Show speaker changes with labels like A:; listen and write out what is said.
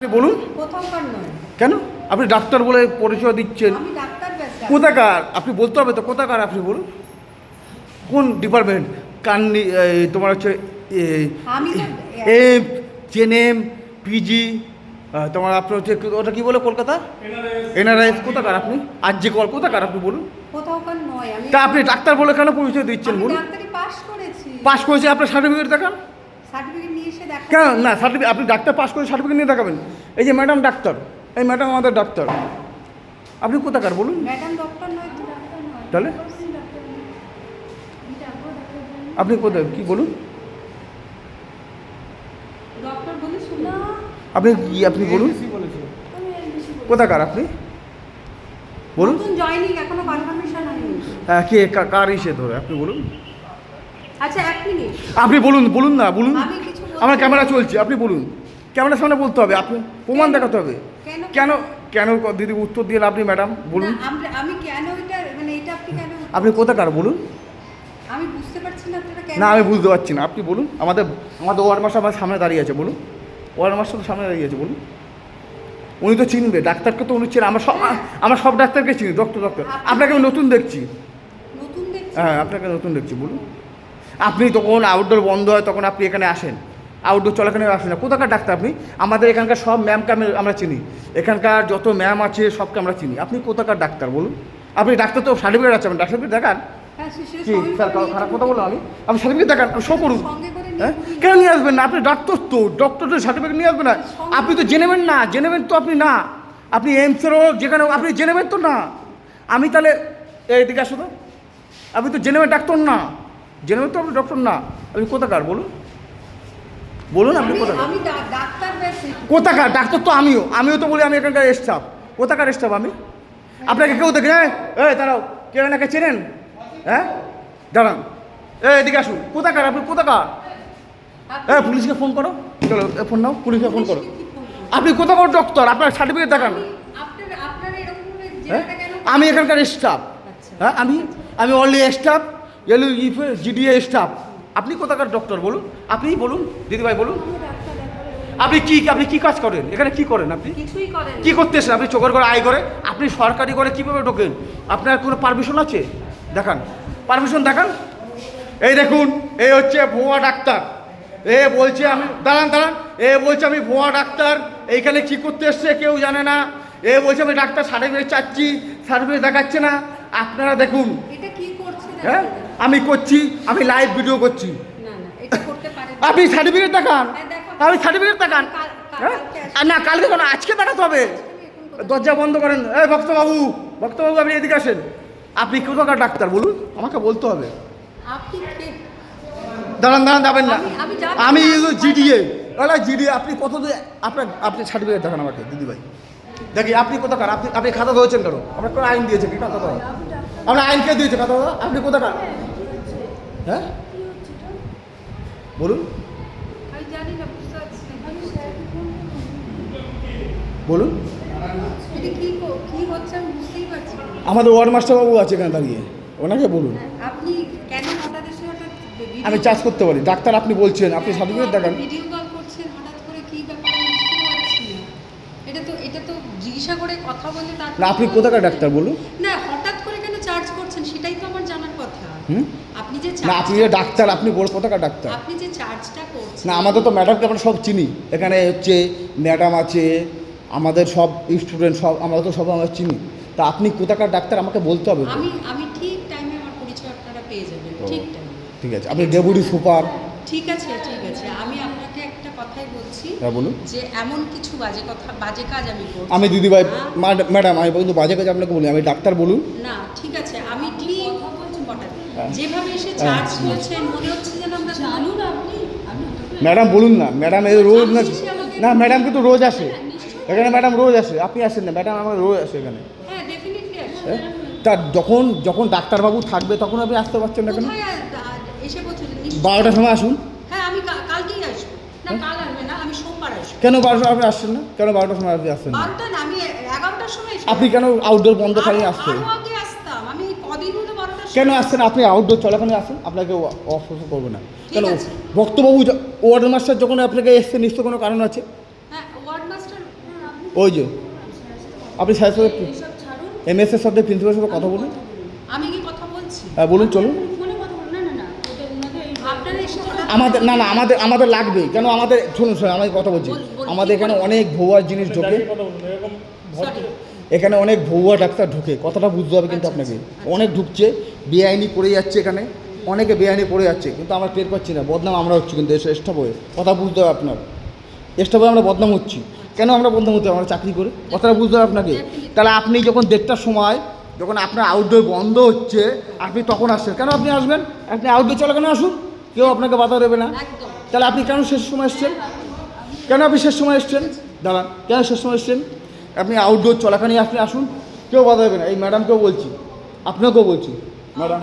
A: আপনি বলুন। কেন? আপনি ডাক্তার বলে পরিচয় দিচ্ছেন।
B: আমি ডাক্তার ব্যস্ত
A: কোথাকার? আপনি বলতে হবে তো কোথাকার আপনি বলুন। কোন ডিপার্টমেন্ট কান্নি তোমার হচ্ছে
B: আমি তো
A: এ জেনএম পিজি তোমার আপনার হচ্ছে ওটা কি বলে কলকাতা? এনআরআইএস কোথাকার আপনি? আর যে কল কোথাকার আপনি বলুন।
B: কোথাওকার নয় আমি
A: তা আপনি ডাক্তার বলে কেন পরিচয় দিচ্ছেন বলুন।
B: পাস করেছি।
A: আপনার সার্টিফিকেট দেখান।
B: সার্টিফিকেট দেখা
A: কেন? না সার্টিফিকেট আপনি ডাক্তার পাস করে সার্টিফিকেট নিয়ে দেখাবেন। এই যে ম্যাডাম ডাক্তার এই ম্যাডাম আমাদের ডাক্তার। আপনি কোথাকার বলুন?
B: ম্যাডাম ডক্টর নয় তো?
A: তাহলে? আপনি কোথায়? কি বলুন? আপনি কি আপনি বলুন? কোথাকার আপনি? বলুন।
B: নতুন জয়নিং এখনও কনফার্মেশন হয়নি
A: হ্যাঁ কে কা- কার ইসে ধরে? আপনি বলুন।
B: আচ্ছা এক মিনিট।
A: আপনি বলুন বলুন না বলুন। আমার ক্যামেরা চলছে আপনি বলুন। ক্যামেরার সামনে বলতে হবে আপনি প্রমাণ দেখাতে হবে।
B: কেন?
A: কেন দিদি উত্তর দিয়ে আপনি ম্যাডাম বলুন।
B: আমি কেন এটা মানে এটা আপনি কেন
A: আপনি কোথাকার বলুন।
B: আমি বুঝতে পারছি না আপনারা কেন
A: না আমি বুঝতে পারছি না। আপনি বলুন আমাদের আমাদের ওয়ার্ড মাস্টার আমার সামনে দাঁড়িয়ে আছে বলুন। ওয়ার্ড মাস্টার তো সামনে দাঁড়িয়ে আছে বলুন। উনি তো চিনবে ডাক্তারকে তো উনি চেনে আমার সব আমার সব ডাক্তারকে চিনি ডক্টর ডক্টর আপনাকে আমি নতুন দেখছি।
B: নতুন দেখছি
A: হ্যাঁ আপনাকে নতুন দেখছি বলুন। আপনি তখন আউটডোর বন্ধ হয় তখন আপনি এখানে আসেন। আউটডোর চলাকালীন আসেন না কোথাকার ডাক্তার আপনি? আমাদের এখানকার সব ম্যামকে আমি আমরা চিনি। এখানকার যত ম্যাম আছে সবকে আমরা চিনি। আপনি কোথাকার ডাক্তার বলুন? আপনি ডাক্তার তো সার্টিফিকেট আছে আমার সার্টিফিকেট দেখান।
B: হ্যাঁ
A: কি স্যার খারাপ কথা বললাম আমি আপনি সার্টিফিকেট দেখান শো করুন। হ্যাঁ? কেন নিয়ে আসবেন না? আপনি ডাক্তার তো ডক্টর তো সার্টিফিকেট নিয়ে আসবেন না। আপনি তো জেনেবেন না জেনেবেন তো আপনি না। আপনি এমসেরও যেখানে আপনি জেনেবেন তো না। আমি তাহলে এইদিকে আসো তো। আপনি তো জেনেবেন ডাক্তার না। জেনেবেন তো আপনি ডক্টর না। আপনি কোথাকার বলুন? বলুন আপনি কোথাকার?
B: ডাক্তার
A: কোথাকার? ডাক্তার তো আমিও। আমিও তো বলি আমি এখানকার স্টাফ। কোথাকার স্টাফ আমি? আপনাকে কেউ দেখে হ্যাঁ এই দাঁড়াও। এনাকে চেনেন? হ্যাঁ? দাঁড়ান। এই এদিকে আসুন। কোথাকার? আপনি কোথাকার? হ্যাঁ পুলিশকে ফোন করো। চলো ফোন নাও পুলিশকে ফোন করো। আপনি কোথাকার ডক্টর? আপনার সার্টিফিকেট দেখান। হ্যাঁ? আমি এখানকার স্টাফ।
B: আচ্ছা।
A: হ্যাঁ আমি আমি অনলি স্টাফ জিডিএ স্টাফ আপনি কোথাকার ডক্টর বলুন? আপনিই বলুন দিদিভাই বলুন। আপনি কি আপনি কি কাজ করেন? এখানে কি করেন আপনি? কি করতে এসেন আপনি চোখের করে আয় করে আপনি সরকারি করে কীভাবে ঢোকেন? আপনার কোনো পারমিশন আছে? দেখান। পারমিশন দেখান। এই দেখুন এই হচ্ছে ভুয়া ডাক্তার। এ বলছে আমি দাঁড়ান দাঁড়ান। এ বলছে আমি ভুয়া ডাক্তার। এইখানে কি করতে এসছে কেউ জানে না। এ বলছে আমি ডাক্তার সার্টিফিকেট চাচ্ছি সার্টিফিকেট দেখাচ্ছে না। আপনারা দেখুন। হ্যাঁ? আমি করছি আমি লাইভ ভিডিও করছি। আপনি সার্টিফিকেট দেখান।
B: হ্যাঁ,
A: আপনি সার্টিফিকেট দেখান। হ্যাঁ? না কালকে কেন? আজকে দেখাতে হবে। দরজা বন্ধ করেন। এই ভক্তবাবু ভক্তবাবু আপনি এদিকে আসেন। আপনি কোথাকার ডাক্তার বলুন? আমাকে বলতে হবে। দাঁড়ান দাঁড়ান যাবেন না।
B: আমি-।
A: জিডিএ। দাদা জিডিএ আপনি কত দূর আপনার আপনি সার্টিফিকেট দেখান আমাকে দিদিভাই। দেখি আপনি কোথাকার? আপনি আপনি খাতা ধরেছেন কেন? আপনার কোনো আইন দিয়েছে কি খাতা ধরা আপনার আইন কে দিয়েছে খাতা ধরা? আপনি কোথাকার? হ্যাঁ? বলুন।
B: আমি জানি না বুঝতে পারছি না।
A: বলুন।
B: এটা কি হচ্ছে আমি বুঝতেই পারছি
A: আমাদের ওয়ার্ড মাস্টারবাবু আছে এখানে দাঁড়িয়ে। ওনাকে বলুন।
B: আপনি কেন হঠাৎ এসে হঠাৎ
A: আমি চার্জ করতে পারি। ডাক্তার আপনি বলছেন আপনি সার্টিফিকেট দেখান।
B: ভিডিও কল করছেন হঠাৎ করে কি ব্যাপার আমি বুঝতে পারছি না। এটা তো এটা তো জিজ্ঞাসা করে কথা বলে
A: না আপনি কোথাকার ডাক্তার বলুন।
B: না হঠাৎ করে কেন চার্জ করছেন সেটাই তো আমার জানার কথা।
A: হুম? না আপনি যে ডাক্তার আপনি বড় কোথাকার ডাক্তার।
B: আপনি যে চার্জটা করছেন?
A: না আমাদের তো ম্যাডামকে আমরা সব চিনি। এখানে হচ্ছে ম্যাডাম আছে আমাদের সব স্টুডেন্ট সব আমরা তো সব আমরা চিনি। তা আপনি কোথাকার ডাক্তার আমাকে বলতে হবে
B: আমি আমি ঠিক টাইমে আমার পরিচয় আপনারা পেয়ে যাবেন ঠিক টাইমে
A: ঠিক আছে। আপনি ডেপুটি সুপার।
B: ঠিক আছে ঠিক আছে। আমি আপনাকে একটা কথাই বলছি
A: হ্যাঁ বলুন।
B: যে এমন কিছু বাজে কথা বাজে কাজ আমি করছি
A: আমি দিদিভাই। ম্যাডাম আমি কিন্তু বাজে কাজ আপনাকে বলি আমি ডাক্তার বলুন।
B: না ঠিক আছে। যেভাবে এসে
A: হ্যাঁ।
B: চার্জ করেছেন মনে হচ্ছে যেন আমরা জানুন আপনি
A: ম্যাডাম বলুন না ম্যাডাম এই রোজ না না ম্যাডাম কিন্তু রোজ আসে। এখানে ম্যাডাম রোজ আসে আপনি আসেন না ম্যাডাম আমার রোজ আসে এখানে।
B: হ্যাঁ
A: হ্যাঁ? তা যখন যখন ডাক্তারবাবু থাকবে তখন আপনি আসতে পারছেন না কেন। বারোটার সময় আসুন।
B: হ্যাঁ
A: কেন বারোটা আপনি আসছেন না? কেন বারোটার সময় আপনি আসছেন না? আপনি কেন আউটডোর বন্ধ খালি আসছেন
B: আরও আগে আসতাম আমি কদিন হলো বারোটার
A: কেন আসছেন? আপনি আউটডোর চলাকালীন আসেন আপনাকে অসুস্থ করবে না। কেন
B: আছে।
A: বক্তবাবু ওয়ার্ড মাস্টার যখন আপনাকে এসছে নিশ্চয় কোনো কারণ আছে?
B: হ্যাঁ ওয়ার্ড মাস্টার
A: ওই যে আপনি স্যারের সাথে এম এস এর সাথে প্রিন্সিপালের সাথে কথা বলুন।
B: আমি কি কথা বলছি?
A: হ্যাঁ বলুন চলুন। আমাদের না না আমাদের আমাদের লাগবে। কেন আমাদের শুনুন শুনুন আমি কথা বলছি।
B: বল- বল,
A: আমাদের এখানে অনেক ভুয়া জিনিস ঢোকে। এখানে অনেক ভুয়া ডাক্তার ঢোকে কথাটা বুঝতে হবে কিন্তু
B: আচ্ছা,
A: আপনাকে।
B: আচ্ছা।
A: অনেক ঢুকছে বেআইনি পড়ে যাচ্ছে এখানে অনেকে বেআইনি পড়ে যাচ্ছে কিন্তু আমরা টের পাচ্ছি না বদনাম আমরা হচ্ছি কিন্তু এসে এক্সট্রা বয়ে কথা বুঝতে হবে আপনার। এক্সট্রা বয়ে আমরা বদনাম হচ্ছি। কেন আমরা বদনাম হতে আমরা চাকরি করে কথাটা বুঝতে হবে আপনাকে। তাহলে আপনি যখন দেড়টার সময় যখন আপনার আউটডোর বন্ধ হচ্ছে আপনি তখন আসছেন। কেন আপনি আসবেন? আপনি আউটডোর চলাকালীন আসুন? কেউ আপনাকে বাধা দেবে না। তাহলে আপনি কেন শেষ সময় এসছেন? কেন আপনি শেষ সময় এসছেন? দাঁড়ান কেন শেষ সময় এসছেন? আপনি আউটডোর চলাকালীন আপনি আসুন কেউ বাধা দেবে না। এই ম্যাডামকেও বলছি আপনাকেও বলছি। ম্যাডাম